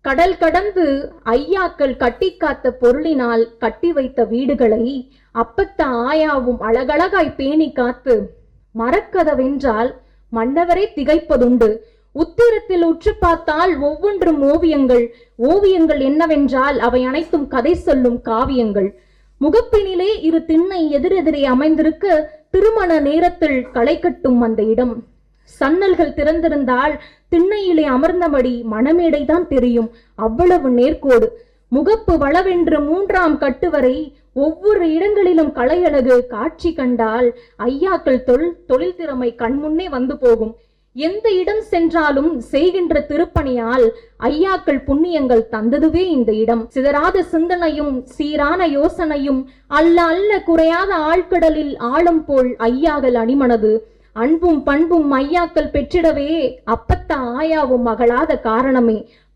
கடல் கடந்து ஐயாக்கள் கட்டி காத்த பொருளினால் கட்டி வைத்த வீடுகளை அப்பத்த ஆயாவும் அழகழகாய் பேணி காத்து மரக்கதவென்றால் மன்னவரே திகைப்பதுண்டு. உத்திரத்தில் உற்று பார்த்தால் ஒவ்வொன்றும் ஓவியங்கள். ஓவியங்கள் என்னவென்றால் அவை அனைத்தும் கதை சொல்லும் காவியங்கள். முகப்பினிலே இரு திண்ணை எதிரெதிரே அமைந்திருக்க திருமண நேரத்தில் களை கட்டும் அந்த இடம். சன்னல்கள் திறந்திருந்தால் திண்ணையிலே அமர்ந்தபடி மணமேடைதான் தெரியும். அவ்வளவு நேர்கோடு முகப்பு வளவென்று மூன்றாம் கட்டுவரை ஒவ்வொரு இடங்களிலும் கலையழகு காட்சி கண்டால் ஐயாக்கள் தொழில் தொழில் திறமை கண்முன்னே வந்து போகும். எந்த இடம் சென்றாலும் செய்கின்ற திருப்பணியால் ஐயாக்கள் புண்ணியங்கள் தந்ததுவே இந்த இடம். சிதறாத சிந்தனையும் சீரான யோசனையும் அல்ல அல்ல குறையாத ஆழ்கடலில் ஆழம் போல் ஐயாக்கள் அணிமனது. அன்பும் பண்பும் மையாக்கள் பெற்றிடவே அப்பத்த ஆயாவும் மகளாத காரணமே.